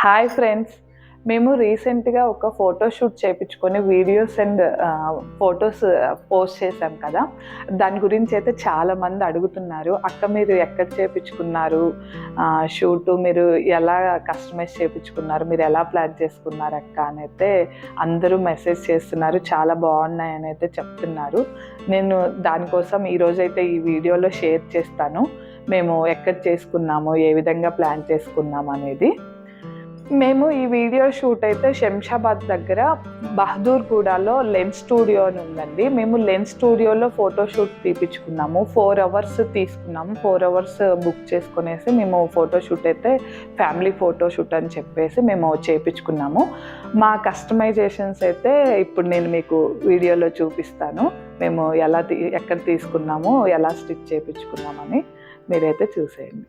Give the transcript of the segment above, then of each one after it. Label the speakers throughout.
Speaker 1: Hi friends మేము రీసెంట్గా ఒక ఫోటోషూట్ చేయించుకొని వీడియోస్ అండ్ ఫొటోస్ పోస్ట్ చేశాం కదా. దాని గురించి అయితే చాలామంది అడుగుతున్నారు. అక్క మీరు ఎక్కడ చేయించుకున్నారు షూటు మీరు ఎలా కస్టమైజ్ చేయించుకున్నారు మీరు ఎలా ప్లాన్ చేసుకున్నారు అక్క అని అయితే అందరూ మెసేజ్ చేస్తున్నారు. చాలా బాగున్నాయి అని అయితే చెప్తున్నారు. నేను దానికోసం ఈరోజైతే ఈ వీడియోలో షేర్ చేస్తాను. మేము ఎక్కడ చేసుకున్నాము? ఏ విధంగా ప్లాన్ చేసుకున్నాము అనేది. మేము ఈ వీడియో షూట్ అయితే శంషాబాద్ దగ్గర బహదూర్గూడలో లెన్స్ స్టూడియో అని ఉందండి. మేము లెన్స్ స్టూడియోలో ఫోటోషూట్ తీపించుకున్నాము ఫోర్ అవర్స్ తీసుకున్నాము. ఫోర్ అవర్స్ బుక్ చేసుకునేసి మేము ఫోటోషూట్ అయితే ఫ్యామిలీ ఫోటోషూట్ అని చెప్పేసి మేము చేపించుకున్నాము మా కస్టమైజేషన్స్ అయితే ఇప్పుడు నేను మీకు వీడియోలో చూపిస్తాను. మేము ఎలా ఎక్కడ తీసుకున్నాము ఎలా స్టిచ్ చేయించుకున్నామని మీరైతే చూసేయండి.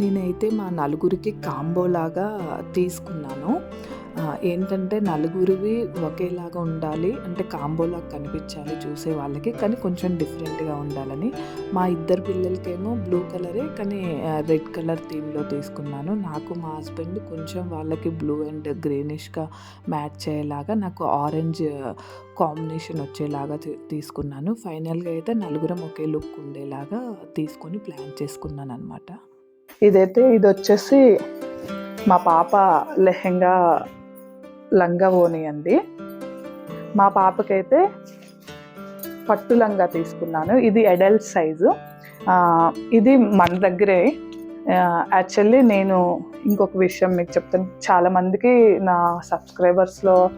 Speaker 2: నేనైతే మా నలుగురికి కాంబోలాగా తీసుకున్నాను. ఏంటంటే నలుగురివి ఒకేలాగా ఉండాలి. అంటే కాంబోలాగా కనిపించాలి చూసే వాళ్ళకి కానీ కొంచెం డిఫరెంట్గా ఉండాలని. మా ఇద్దరు పిల్లలకేమో బ్లూ కలరే కానీ రెడ్ కలర్ థీమ్లో తీసుకున్నాను. నాకు మా హస్బెండ్ కొంచెం వాళ్ళకి బ్లూ అండ్ గ్రీనిష్గా మ్యాచ్ అయ్యేలాగా నాకు ఆరెంజ్ కాంబినేషన్ వచ్చేలాగా తీసుకున్నాను. ఫైనల్గా అయితే నలుగురం ఒకే లుక్ ఉండేలాగా తీసుకొని ప్లాన్ చేసుకున్నాను అనమాట
Speaker 1: ఇదైతే ఇది వచ్చేసి మా పాప లెహెంగా లంగా ఓని అండి. మా పాపకైతే పట్టు లంగా తీసుకున్నాను. ఇది అడల్ట్ సైజు. ఇది మన దగ్గరే. యాక్చువల్లీ నేను ఇంకొక విషయం మీకు చెప్తాను. చాలామందికి నా సబ్స్క్రైబర్స్లో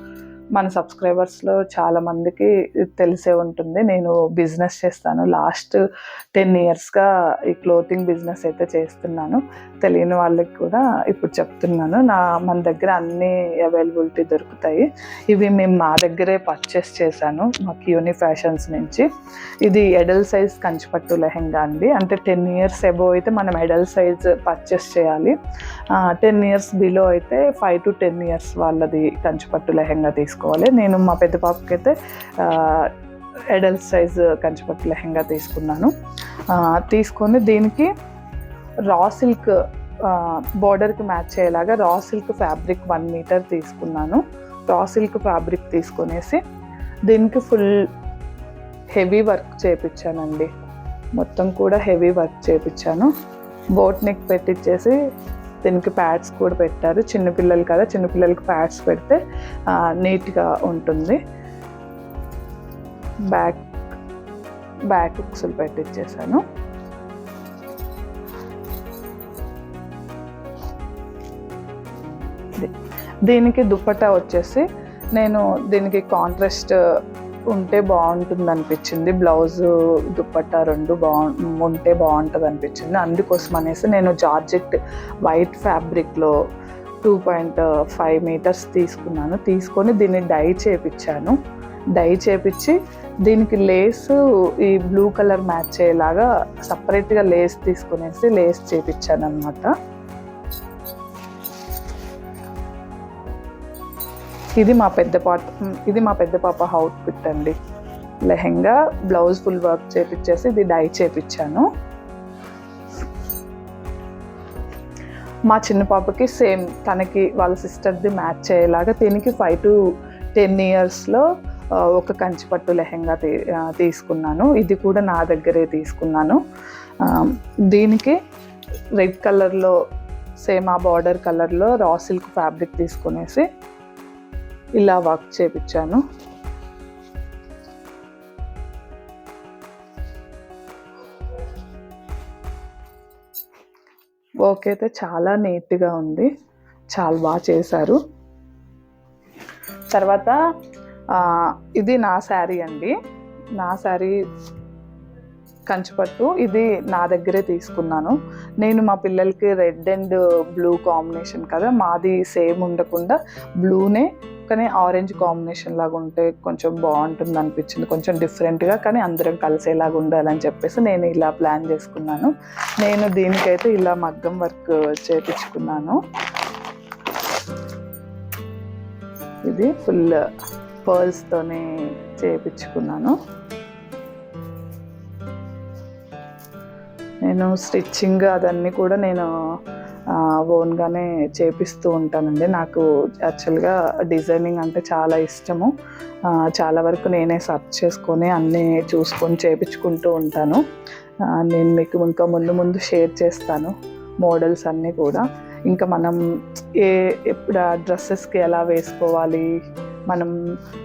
Speaker 1: మన సబ్స్క్రైబర్స్లో చాలామందికి తెలిసే ఉంటుంది. నేను బిజినెస్ చేస్తాను. లాస్ట్ టెన్ ఇయర్స్గా ఈ క్లోతింగ్ బిజినెస్ అయితే చేస్తున్నాను. తెలియని వాళ్ళకి కూడా ఇప్పుడు చెప్తున్నాను. నా మన దగ్గర అన్ని అవైలబిలిటీ దొరుకుతాయి. ఇవి మేము మా దగ్గరే పర్చేస్ చేశాను మాకు యూని ఫ్యాషన్స్ నుంచి. ఇది ఎడల్ సైజ్ కంచిపట్టు లెహెంగా అండి. అంటే టెన్ ఇయర్స్ ఎబో అయితే మనం ఎడల్ సైజ్ పర్చేస్ చేయాలి. టెన్ ఇయర్స్ బిలో అయితే ఫైవ్ టు టెన్ ఇయర్స్ వాళ్ళది కంచిపట్టు లెహెంగా తీసుకోవాలి. నేను మా పెద్ద పాపకైతే అయితే సైజ్ కంచిపట్టు లెహెంగా తీసుకున్నాను. తీసుకొని దీనికి రా సిల్క్ బార్డర్కి మ్యాచ్ అయ్యేలాగా రా సిల్క్ ఫ్యాబ్రిక్ వన్ మీటర్ తీసుకున్నాను. రా సిల్క్ ఫ్యాబ్రిక్ తీసుకునేసి దీనికి ఫుల్ హెవీ వర్క్ చేపించానండి మొత్తం కూడా హెవీ వర్క్ చేపించాను బోట్ నెక్ పెట్టించేసి దీనికి ప్యాడ్స్ కూడా పెట్టారు. చిన్నపిల్లలు కదా చిన్నపిల్లలకి ప్యాడ్స్ పెడితే నీట్గా ఉంటుంది. బ్యాక్ బ్యాక్ ఉక్సులు పెట్టించేసాను దీనికి దుప్పట వచ్చేసి నేను దీనికి కాంట్రాస్ట్ ఉంటే బాగుంటుంది అనిపించింది బ్లౌజ్ దుప్పట్టా రెండు బాగు ఉంటే బాగుంటుంది అనిపించింది అందుకోసం అనేసి నేను జార్జెట్ వైట్ ఫ్యాబ్రిక్లో టూ పాయింట్ ఫైవ్ మీటర్స్ తీసుకున్నాను. తీసుకొని దీన్ని డై చేపించాను డై చేపించి దీనికి లేస్ ఈ బ్లూ కలర్ మ్యాచ్ అయ్యేలాగా సపరేట్గా లేస్ తీసుకునేసి లేస్ చేపించాను అనమాట ఇది మా పెద్ద పాప ఇది మా పెద్ద పాప హౌట్ ఫిట్ అండి. లెహెంగా బ్లౌజ్ ఫుల్ వర్క్ చేపించేసి ఇది డై చేపించాను మా చిన్న పాపకి సేమ్ తనకి వాళ్ళ సిస్టర్ది మ్యాచ్ అయ్యేలాగా దీనికి ఫైవ్ టు టెన్ ఇయర్స్లో ఒక కంచిపట్టు లెహెంగా తీ తీసుకున్నాను. ఇది కూడా నా దగ్గరే తీసుకున్నాను. దీనికి రెడ్ కలర్లో సేమ్ ఆ బార్డర్ కలర్లో రా సిల్క్ ఫ్యాబ్రిక్ తీసుకునేసి ఇలా వర్క్ చేపించాను. వర్క్ అయితే చాలా నీట్గా ఉంది. చాలా బాగా చేశారు. తర్వాత ఇది నా శారీ అండి. నా శారీ కంచిపట్టు. ఇది నా దగ్గరే తీసుకున్నాను. నేను మా పిల్లలకి రెడ్ అండ్ బ్లూ కాంబినేషన్ కదా మాది సేమ్ ఉండకుండా బ్లూనే కానీ ఆరెంజ్ కాంబినేషన్ లాగా ఉంటే కొంచెం బాగుంటుంది అనిపించింది. కొంచెం డిఫరెంట్గా కానీ అందరం కలిసేలాగా ఉండాలని చెప్పేసి నేను ఇలా ప్లాన్ చేసుకున్నాను. నేను దీనికైతే ఇలా మగ్గం వర్క్ చేపించుకున్నాను. ఇది ఫుల్ పర్ల్స్తోనే చేయించుకున్నాను నేను స్టిచ్చింగ్ అదన్నీ కూడా నేను ఓన్గానే చేపిస్తూ ఉంటానండి. నాకు యాక్చువల్గా డిజైనింగ్ అంటే చాలా ఇష్టము. చాలా వరకు నేనే సర్చ్ చేసుకొని అన్నీ చూసుకొని చేపించుకుంటూ ఉంటాను. నేను మీకు ఇంకా ముందు ముందు షేర్ చేస్తాను మోడల్స్ అన్నీ కూడా. ఇంకా మనం ఏ ఎప్పుడు డ్రెస్సెస్కి ఎలా వేసుకోవాలి మనం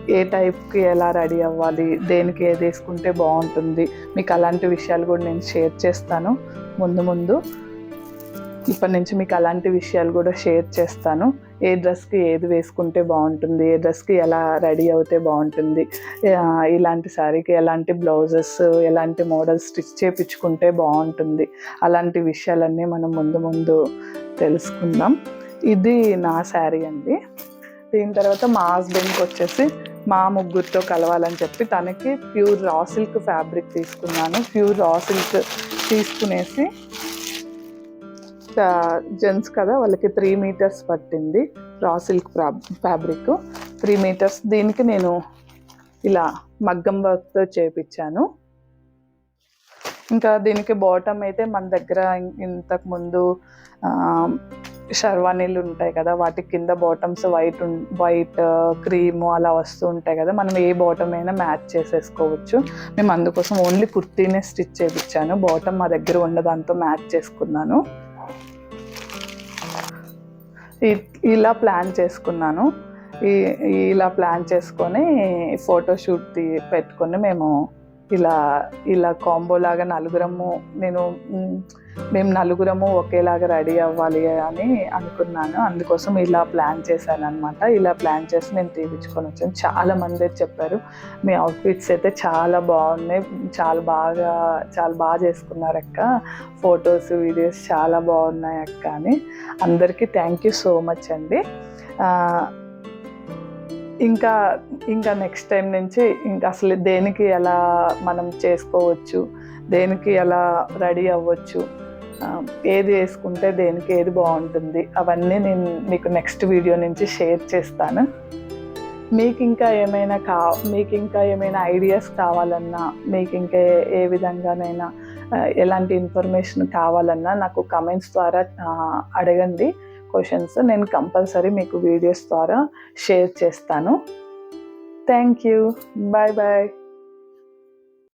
Speaker 1: ఏ టైప్కి ఎలా రెడీ అవ్వాలి దేనికి ఏది వేసుకుంటే బాగుంటుంది మీకు అలాంటి విషయాలు కూడా నేను షేర్ చేస్తాను. ముందు ముందు ఇప్పటి నుంచి మీకు అలాంటి విషయాలు కూడా షేర్ చేస్తాను. ఏ డ్రెస్కి ఏది వేసుకుంటే బాగుంటుంది ఏ డ్రెస్కి ఎలా రెడీ అవుతే బాగుంటుంది ఇలాంటి శారీకి ఎలాంటి బ్లౌజెస్ ఎలాంటి మోడల్స్ స్టిచ్ చేయించుకుంటే బాగుంటుంది అలాంటి విషయాలన్నీ మనం ముందు ముందు తెలుసుకుందాం. ఇది నా శారీ అండి. దీని తర్వాత మా హస్బెండ్కి వచ్చేసి మా ముగ్గురితో కలవాలని చెప్పి తనకి ప్యూర్ రా సిల్క్ ఫ్యాబ్రిక్ తీసుకున్నాను. ప్యూర్ రా సిల్క్ తీసుకునేసి జెంట్స్ కదా వాళ్ళకి త్రీ మీటర్స్ పట్టింది రా సిల్క్ ఫ్యాబ్రిక్. త్రీ మీటర్స్ దీనికి నేను ఇలా మగ్గం వర్క్తో చేపించాను ఇంకా దీనికి బాటమ్ అయితే మన దగ్గర ఇంతకుముందు ఇంతకు ముందు షర్వానీలు ఉంటాయి కదా వాటి కింద బాటమ్స్ వైట్ వైట్ క్రీమ్ అలా వస్తూ ఉంటాయి కదా మనం ఏ బాటమ్ అయినా మ్యాచ్ చేసేసుకోవచ్చు. మేము అందుకోసం ఓన్లీ కుర్తీనే స్టిచ్ చేయించాను బాటమ్ మా దగ్గర ఉన్న దాంతో మ్యాచ్ చేసుకున్నాను. ఇలా ప్లాన్ చేసుకున్నాను. ఈ ఇలా ప్లాన్ చేసుకొని ఫోటోషూట్ పెట్టుకొని మేము ఇలా ఇలా కాంబో లాగా నలుగురము నేను మేము నలుగురము ఒకేలాగా రెడీ అవ్వాలి అని అనుకున్నాను. అందుకోసం ఇలా ప్లాన్ చేశాను అనమాట ఇలా ప్లాన్ చేసి నేను తీపించుకొని వచ్చాను. చాలా మంది చెప్పారు మీ అవుట్ఫిట్స్ అయితే చాలా బాగున్నాయి చాలా బాగా చాలా బాగా చేసుకున్నారు అక్క. ఫొటోస్ వీడియోస్ చాలా బాగున్నాయి అక్క అని. అందరికీ థ్యాంక్ యూ సో మచ్ అండి. ఇంకా ఇంకా నెక్స్ట్ టైం నుంచి ఇంకా అసలు దేనికి ఎలా మనం చేసుకోవచ్చు దేనికి ఎలా రెడీ అవ్వచ్చు ఏది వేసుకుంటే దేనికి ఏది బాగుంటుంది అవన్నీ నేను మీకు నెక్స్ట్ వీడియో నుంచి షేర్ చేస్తాను. మీకు ఇంకా ఏమైనా కా మీకు ఇంకా ఏమైనా ఐడియాస్ కావాలన్నా మీకు ఇంకా ఏ- విధంగానైనా ఎలాంటి ఇన్ఫర్మేషన్ కావాలన్నా నాకు కమెంట్స్ ద్వారా అడగండి. క్వశ్చన్స్ నేను కంపల్సరీ మీకు వీడియోస్ ద్వారా షేర్ చేస్తాను. Thank you bye bye